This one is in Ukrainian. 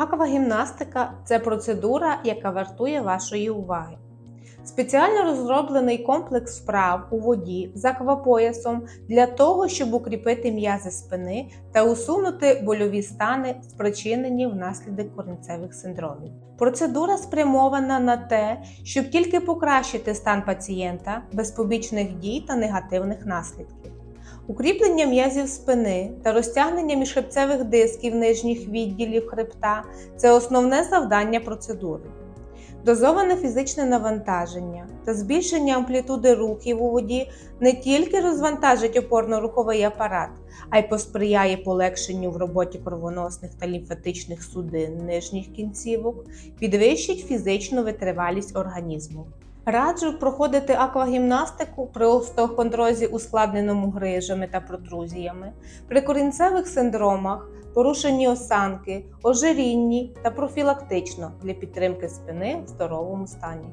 Аквагімнастика це процедура, яка вартує вашої уваги. Спеціально розроблений комплекс вправ у воді з аквапоясом для того, щоб укріпити м'язи спини та усунути больові стани, спричинені внаслідок корінцевих синдромів. Процедура спрямована на те, щоб тільки покращити стан пацієнта без побічних дій та негативних наслідків. Укріплення м'язів спини та розтягнення міжхребцевих дисків нижніх відділів хребта це основне завдання процедури. Дозоване фізичне навантаження та збільшення амплітуди рухів у воді не тільки розвантажить опорно-руховий апарат, а й посприяє полегшенню в роботі кровоносних та лімфатичних судин нижніх кінцівок, підвищить фізичну витривалість організму. Раджу проходити аквагімнастику при остеохондрозі, ускладненому грижами та протрузіями, при корінцевих синдромах, порушенні осанки, ожирінні та профілактично для підтримки спини в здоровому стані.